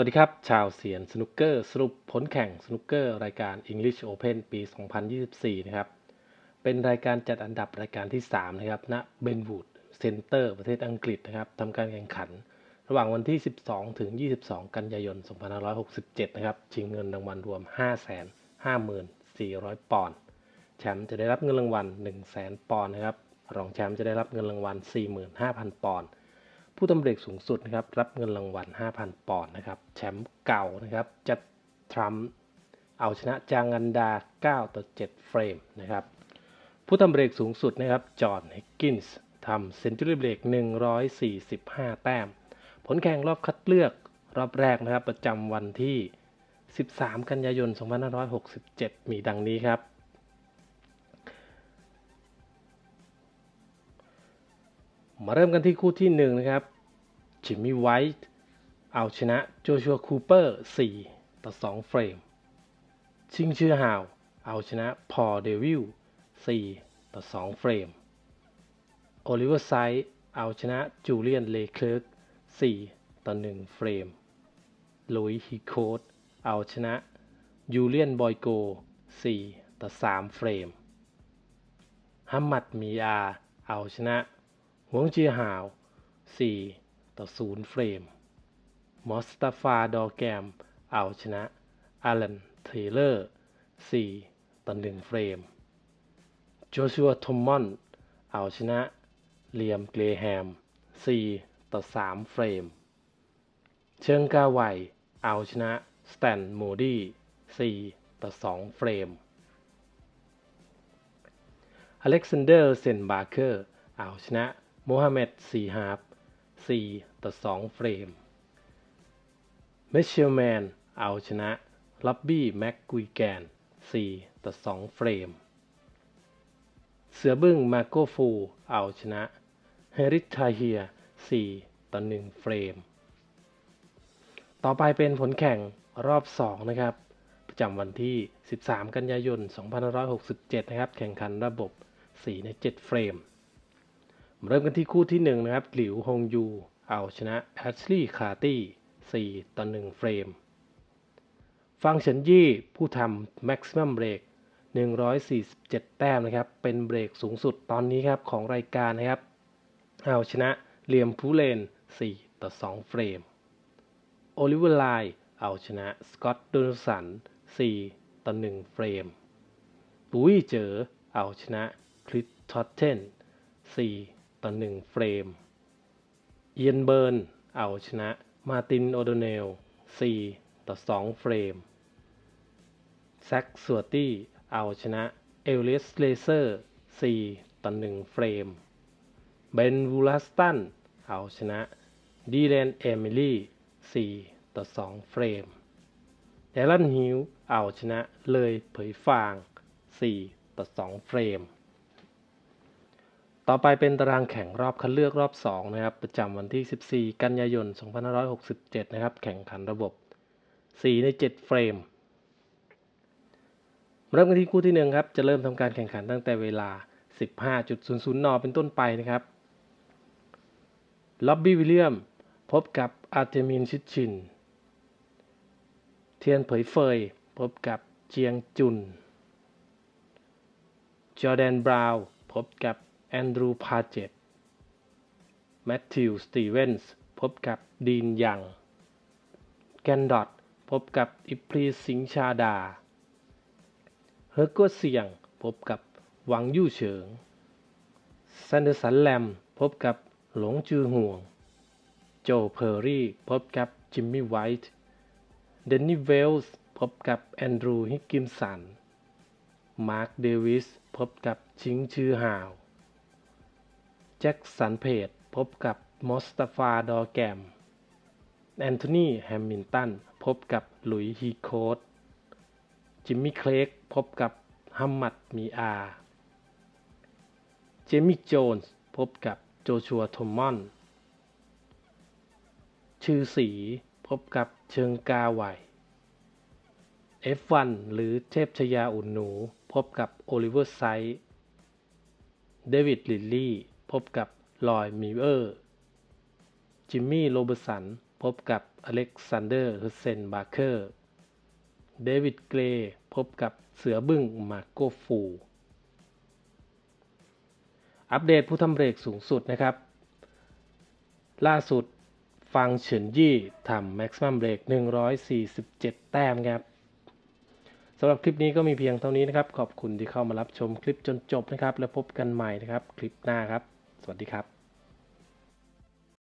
วัสดีครับ ชาวเสียนสนุกเกอร์สรุปผลแข่งสนุกเกอร์รายการ English Open ปี 2024 นะครับ เป็นรายการจัดอันดับรายการที่ 3 นะครับณเบนวูดเซ็นเตอร์ประเทศอังกฤษนะครับทำการแข่งขัน ระหว่างวันที่ 12 ถึง 22 กันยายน 2567 นะครับชิงเงินรางวัลรวม 554,000 ปอนด์แชมป์จะได้รับเงินรางวัล 100,000 ปอนด์นะครับรองแชมป์จะได้รับเงินรางวัล 45,000 ปอนด์ ผู้ทำเบรกสูงสุดนะครับรับเงินรางวัล 5,000 ปอนด์นะครับแชมป์เก่านะครับจะทรัมป์เอาชนะจางันดา 9 ต่อ 7 เฟรมนะครับผู้ทำเบรกสูงสุดนะครับจอห์นเฮกกินส์ทำเซนจูรี่เบรก 145 แต้ม ผลแข่งรอบคัดเลือกรอบแรกนะครับประจำวันที่ 13 กันยายน 2567 มีดังนี้ครับ มาเริ่มกันที่คู่ที่หนึ่งนะครับ จิมมี่ไวท์เอาชนะโจชัวคูเปอร์ 4 ต่อ 2 เฟรม ชิงเชื่อฮาว เอาชนะพอเดวิล 4 ต่อ 2 เฟรม โอลิเวอร์ไซด์เอาชนะจูเลียนเลเคลิร์ก4 ต่อ 1 เฟรมลุยฮิโคดเอาชนะยูเลียนบอยโก 4 ต่อ 3 เฟรมฮัมมัดมีอา เอาชนะหวงเจียหาว 4 ต่อ0เฟรม มอสตาฟาดอแกม เอาชนะอาลันเทเลอร์ 4 ต่อ 1 เฟรม โจชัวทอมมอน เอาชนะเลียมเกรแฮม 4 ต่อ 3 เฟรม เชิงกาไวเอาชนะสแตนโมดี้ 4 ต่อ 2 เฟรม อเล็กซานเดอร์ เซนบาร์เกอร์ เอาชนะโมฮัมเหม็ด ซีฮาร์ 4 ต่อ 2 เฟรมเมชเชลแมนเอาชนะล็อบบี้แม็กกุยแกน 4 ต่อ 2 เฟรม เสือบึ้งมาโกฟูเอาชนะเฮริทาเฮีย 4 ต่อ 1 เฟรม ต่อไปเป็นผลแข่งรอบ 2 นะครับ ประจำวันที่ 13 กันยายน 2567 นะครับ แข่งขันระบบ 4 ใน 7 เฟรม เริ่มกันที่คู่ที่ 1 นะครับ หลิวฮงยู เอาชนะแอชลีย์คาร์ตี้ 4 ต่อ 1 เฟรม ฟังเฉินยี่ผู้ทำแม็กซิมัมเบรก147 แต้มนะครับ เป็นเบรกสูงสุดตอนนี้ครับของรายการนะครับ เอาชนะเลียมพูเลน 4 ต่อ 2 เฟรม โอลิเวอร์ไลเอาชนะสกอตต์โดนสัน 4 ต่อ 1 เฟรม ปุ้ยเจอเอาชนะคริสทอตเทน 4 ต่อ1เฟรม เอียนเบิร์น เอาชนะมาตินโอโดเนล 4 ต่อ 2 เฟรม แซคสวตี้ เอาชนะเอลเลสเลเซอร์ 4 ต่อ 1 เฟรม เบนวูลัสตัน เอาชนะดีแลนเอมิลี่ 4 ต่อ 2 เฟรมแอลันฮิวเอาชนะเลยเผยฟาง 4 ต่อ 2 เฟรม ต่อไปเป็นตารางแข่งรอบคัดเลือกรอบ 2 นะครับ ประจำวันที่ 14 กันยายน 2567 นะครับ แข่งขันระบบ 4 ใน 7 เฟรม เริ่มกันที่คู่ที่ 1 ครับ จะเริ่มทำการแข่งขันตั้งแต่เวลา 15.00 น เป็นต้นไปนะครับล็อบบี้วิลเลียม พบกับอาร์เทมินชิดชิน เทียนเผยเฟย พบกับเจียงจุน จอแดนบราวน์พบกับ แอนดรูพาเจตแมทธิว สตีเวนส์ พบกับดีนยังแกนดอตพบกับอิปรีสิงชาดา เฮอร์กัวเซียง พบกับหวังยู่เฉิงแซนเดอร์สันแลม พบกับหลงจือห่วง โจเพอร์รี่ พบกับจิมมี่ไวท์เดนนี่เวลส์ พบกับแอนดรูฮิกกิมสัน มาร์คเดวิส พบกับชิงชื่อฮาว แจ็คสันเพจพบกับมอสตาฟาดอแกม แอนโทนีแฮมมิลตัน พบกับหลุยฮีโคดจิมมี่เคลกพบกับฮัมมัดมีอา เจมี่โจนส์พบกับโจชัวทอมมอน ชื่อสีพบกับเชิงกาไว F1 หรือเทพชยาอุ่นหนู พบกับโอลิเวอร์ไซด์เดวิดลิลลี่ พบกับลอยมิเออร์ จิมมี่โรเบสันพพบกับอเล็กซานเดอร์ฮุสเซนบาร์เคอร์ เดวิดเกรย์พบกับเสือบึ้งมาโกฟู อัปเดตผู้ทำเบรกสูงสุดนะครับ ล่าสุดฟังเฉินยี่ทำแม็กซ์มัมเบรก147 แต้มครับสำหรับคลิปนี้ก็มีเพียงเท่านี้นะครับ ขอบคุณที่เข้ามารับชมคลิปจนจบนะครับ แล้วพบกันใหม่นะครับ คลิปหน้าครับ สวัสดีครับ